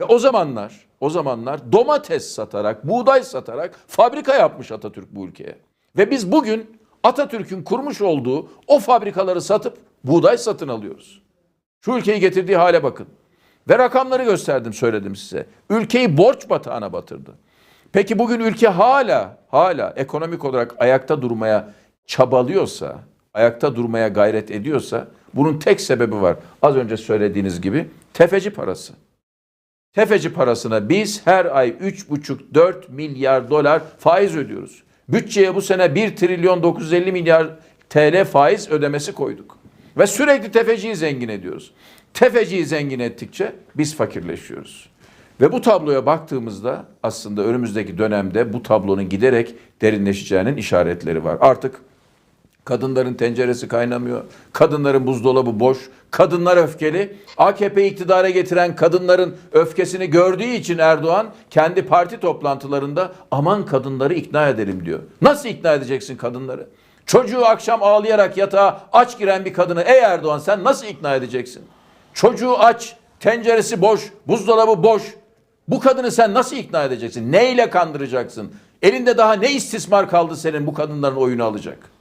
Ve o zamanlar, o zamanlar domates satarak, buğday satarak fabrika yapmış Atatürk bu ülkeye. Ve biz bugün Atatürk'ün kurmuş olduğu o fabrikaları satıp buğday satın alıyoruz. Şu ülkeyi getirdiği hale bakın. Ve rakamları gösterdim söyledim size. Ülkeyi borç batağına batırdı. Peki bugün ülke hala hala ekonomik olarak ayakta durmaya çabalıyorsa, ayakta durmaya gayret ediyorsa bunun tek sebebi var. Az önce söylediğiniz gibi tefeci parası. Tefeci parasına biz her ay 3,5-4 milyar dolar faiz ödüyoruz. Bütçeye bu sene 1 trilyon 950 milyar TL faiz ödemesi koyduk. Ve sürekli tefeciyi zengin ediyoruz. Tefeciyi zengin ettikçe biz fakirleşiyoruz. Ve bu tabloya baktığımızda aslında önümüzdeki dönemde bu tablonun giderek derinleşeceğinin işaretleri var. Artık Kadınların tenceresi kaynamıyor. Kadınların buzdolabı boş. Kadınlar öfkeli. AKP iktidara getiren kadınların öfkesini gördüğü için Erdoğan kendi parti toplantılarında aman kadınları ikna edelim diyor. Nasıl ikna edeceksin kadınları? Çocuğu akşam ağlayarak yatağa aç giren bir kadını ey Erdoğan sen nasıl ikna edeceksin? Çocuğu aç, tenceresi boş, buzdolabı boş. Bu kadını sen nasıl ikna edeceksin? Neyle kandıracaksın? Elinde daha ne istismar kaldı senin bu kadınların oyunu alacak?